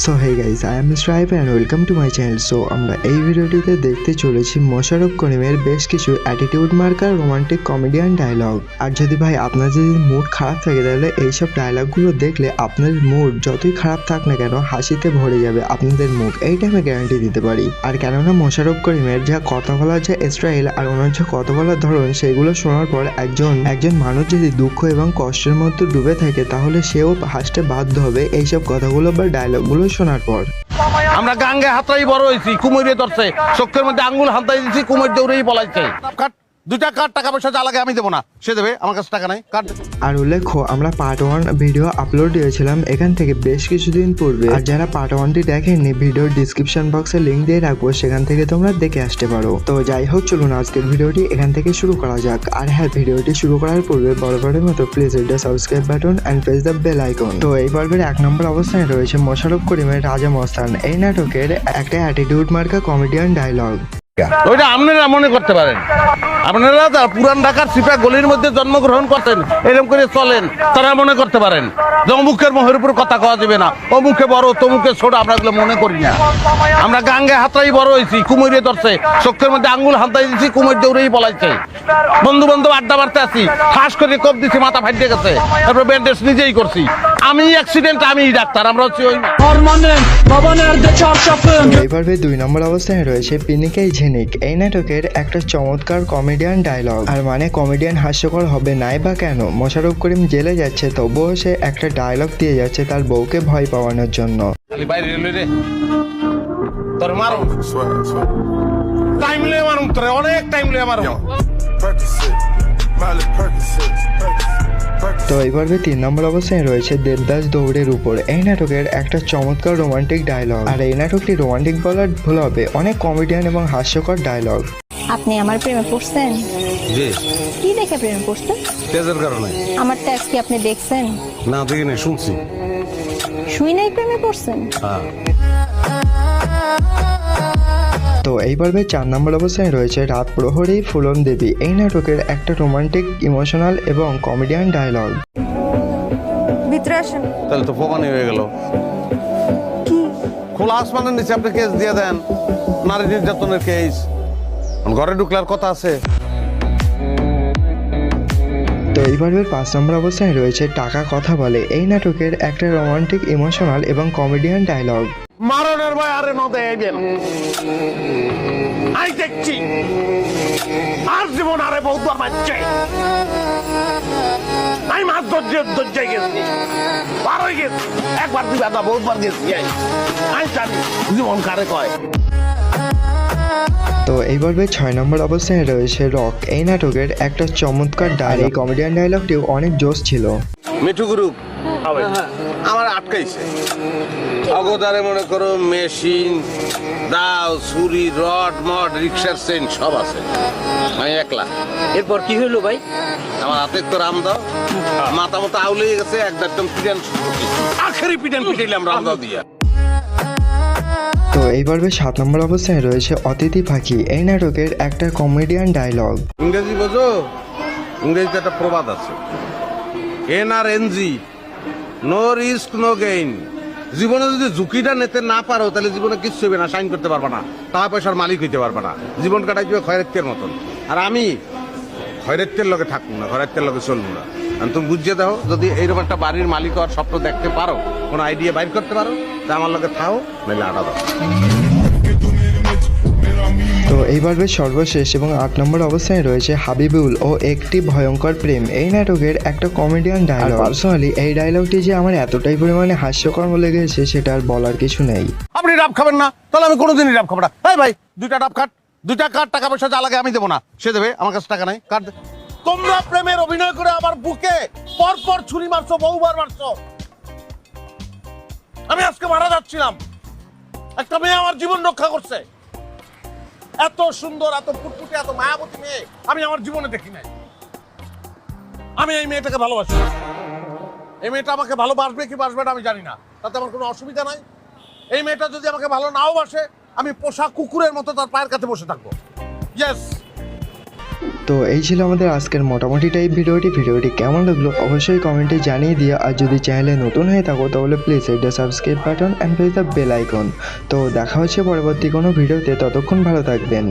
So hey guys I am strive and welcome to my channel so আমরা এই ভিডিওটিতে দেখতে চলেছি মোশারফ করিমের বেশ কিছু অ্যাটিটিউড মার্কার রোমান্টিক কমেডিয়ান ডায়লগ আর যদি ভাই আপনার যদি মুড খারাপ থাকে, তাহলে এইসব ডায়লগগুলো দেখলে আপনার মুড যতই খারাপ থাক না কেন, হাসিতে ভরে যাবে আপনাদের মুখ এইটা আমি গ্যারান্টি দিতে পারি। আর কেননা মোশারফ করিমের যা কথা বলার যে স্টাইল আর ওনার যে কথা বলার ধরন, সেগুলো শোনার পর একজন একজন মানুষ যদি দুঃখ এবং কষ্টের মধ্যে ডুবে থাকে, তাহলে সেও হাসতে বাধ্য হবে। এইসব কথাগুলো বা ডায়লগগুলো আমরা গাঙ্গে হাতরাই বড় হয়েছি কুমিরে ধরছে। চোখের মধ্যে আঙ্গুল হাতাই দিচ্ছি কুমির দৌড়েই বলাইছে কাট দুইটা কাট টাকা পয়সা যা আমি দেবো না। সে দেবে, আমার কাছে টাকা নাই কাট আর উল্লেখ্য আমরা পার্ট ওয়ান ভিডিও আপলোড দিয়েছিলাম, এখান থেকে বেশ কিছুদিন পূর্বে। আর যারা পার্ট ওয়ানটি দেখেননি ভিডিওর ডিসক্রিপশন বক্সে লিঙ্ক দিয়ে রাখব, সেখান থেকে তোমরা দেখে আসতে পারো। তো যাই হোক, চলুন আজকের ভিডিওটি এখান থেকে শুরু করা যাক। আর হ্যাঁ ভিডিওটি শুরু করার পূর্বে বরাবরের মতো প্লিজ এটা subscribe button and press the bell icon তো এই পর্বের এক নম্বর অবস্থানে রয়েছে মোশারফ করিমের রাজা মস্তান। এই নাটকের একটা অ্যাটিটিউড মার্কা কমেডিয়ান ডায়লগ ওইটা আপনারা মনে করতে পারেন। আপনারা তো পুরান ঢাকার সিপা গলির মধ্যে জন্মগ্রহণ করতেন, এরকম করে চলেন, তারা মনে করতে পারেন। যে অমুকের মোহের উপর কথা কওয়া যাবে না। অমুকে বড় তমুকে ছোট, আমরা এগুলো মনে করি না। আমরা গাঙ্গে হাতরাই বড় হয়েছি, কুমিরে ধরছে, চোখের মধ্যে আঙ্গুল হাতাই দিচ্ছি কুমির দৌড়েই বলাইছে বন্ধু বান্ধব আড্ডা মারতে আসি ঠাস করে কপ দিছি, মাথা ফাইটে গেছে। তারপর ব্যান্ডেজ নিজেই করছি। আমি অ্যাক্সিডেন্ট আমি ডাক্তার আমরা হচ্ছি ওই? এই দুই নম্বর অবস্থানে রয়েছে পিনিকাই ঝিনিক। এই নাটকের একটা চমৎকার কমেডিয়ান ডায়লগ আর মানে কমেডিয়ান হাস্যকর হবে নাই বা কেন? মোশারফ করিম জেলে যাচ্ছে তবুও সে একটা ডায়লগ দিয়ে যাচ্ছে তার বউকে ভয় পাওয়ানোর জন্য। খালি বাইরে এলো রে। তোর মারো। টাইম লে মারুম তোরে অনেক টাইম লে মারুম। তো এই পর্বে তিন নম্বর অবস্থানে রয়েছে দেবদাস দৌড়ের উপর। এই নাটকের একটা চমৎকার রোমান্টিক ডায়লগ আর এই নাটকটি রোমান্টিক বলার ভুল হবে। অনেক কমেডিয়ান এবং হাস্যকর ডায়লগ আপনি আমার প্রেমে পড়ছেন? জি। কি দেখে প্রেমে পড়ছেন? তেজের কারণে। আমার ট্যাক্স কি আপনি দেখছেন? না দেখি না শুনছি। শুই নাই প্রেমে পড়ছেন? হ্যাঁ। তো এই পর্বে চার নম্বর অবস্থানে রয়েছে রাত প্রহরী ফুলন দেবী। এই নাটকের একটা রোমান্টিক ইমোশনাল এবং কমেডিয়ান ডায়লগ ভিতরে আসেন। তাহলে তো প্রমাণই হয়ে গেল। খোলা আসমানের নিচে আপনি কেস দিয়ে দেন। নারী নির্যাতনের কেস ঘরে ঢুকলার কথা আছে। এই পর্বের পাঁচ নম্বর অবস্থানে রয়েছে টাকা কথা বলে। এই নাটকের একটা রোমান্টিক, ইমোশনাল এবং কমেডিয়ান ডায়লগ। মারণের ভয় আরে নদে আইবেন আই দেখছি। আর জীবন আরে বহুবার মারছে আমি মাছ ধৈর্য ধৈর্য গেছি। বারোই গেছি। একবার দুবার না বহুবার গেছি আমি জানি, জীবন কারে কয়। তো এইভাবে ছয় নম্বর অবস্থানে রয়েছে রক। এই নাটকের একটা চমৎকার ডায়লগ কমেডিয়ান ডায়লগটিও অনেক জোশ ছিল। মিঠু গ্রুপ আমার আটকাইছে। অগদারে মনে করো মেশিন দাও ছুরি রড মড রিক্সার চেন সব আছে। আমি একলা। এরপর কি হইল ভাই? আমার হাতে তো রাম দাও। মাথা মতো আউলে গেছে একদম পিটান আখেরি পিটান পিটাইলাম রাম দাও দিয়া। তো এই পর্বে সাত নম্বর অবস্থানে রয়েছে অতিথি পাখি। এই নাটকের একটা কমেডিয়ান ডায়লগ ইংরেজি বোঝো? ইংরেজিতে একটা প্রবাদ আছে। এন আর এনজি নো রিস্ক, নো গেইন। জীবনে যদি ঝুঁকিটা নিতে না পারো, তাহলে জীবনে কিচ্ছু হবে না, সাইন করতে পারবে না। টাকা পয়সার মালিক হইতে পারবে না। জীবন কাটাই যাবে খয়রাত্তের মতন। আর আমি খয়রাত্তের লগে থাকব না খয়রাত্তের লগে চলবো না। তুমি বুঝিয়ে দাও যদি এইরকম একটা বাড়ির মালিক হওয়ার স্বপ্ন দেখতে পারো কোনো আইডিয়া বাইর করতে পারো তা আমার লোকে থাও নাহলে আটা দাও। তো এই পর্বের সর্বশেষ এবং আট নম্বর অবস্থানে রয়েছে হাবিবুল ও একটি ভয়ঙ্কর প্রেম। এই নাটকের একটা কমেডিয়ান ডায়লগ পার্সোনালি এই ডায়লগটি যে আমার এতটাই পরিমাণে হাস্যকর লেগেছে সেটা আর বলার কিছু নেই। আপনি ডাব খাবেন না তাহলে আমি কোনোদিনই ডাব খাব না। এই ভাই দুইটা ডাব কাট দুইটা কাট টাকা পয়সা যা লাগে আমি দেবো না। সে দেবে আমার কাছে টাকা নাই কাট দে। তোমরা প্রেমের অভিনয় করে আমার বুকে পর ছুরি মারছো, বহুবার মারছো। আমি আজকে মারা যাচ্ছিলাম। একটা মেয়ে আমার জীবন রক্ষা করছে। এত সুন্দর, এত ফুটফুটে, এত মায়াবতী মেয়ে আমি আমার জীবনে দেখি নাই। আমি এই মেয়েটাকে ভালোবাসি। এই মেয়েটা আমাকে ভালোবাসবে কি বাসবে না আমি জানি না। তাতে আমার কোনো অসুবিধা নাই। এই মেয়েটা যদি আমাকে ভালো নাও বাসে, আমি পোষা কুকুরের মতো তার পায়ের কাছে বসে থাকব। ইয়েস তো এই ছিল আমাদের আজকের মোটামুটি টাইপ ভিডিওটি। ভিডিওটি কেমন লাগল অবশ্যই কমেন্টে জানিয়ে দিও। আর যদি চ্যানেলে নতুন হয়ে থাকো, তাহলে প্লিজ এটা subscribe button and press the bell icon তো দেখা হচ্ছে পরবর্তী কোনো ভিডিওতে। ততক্ষণ ভালো থাকবেন।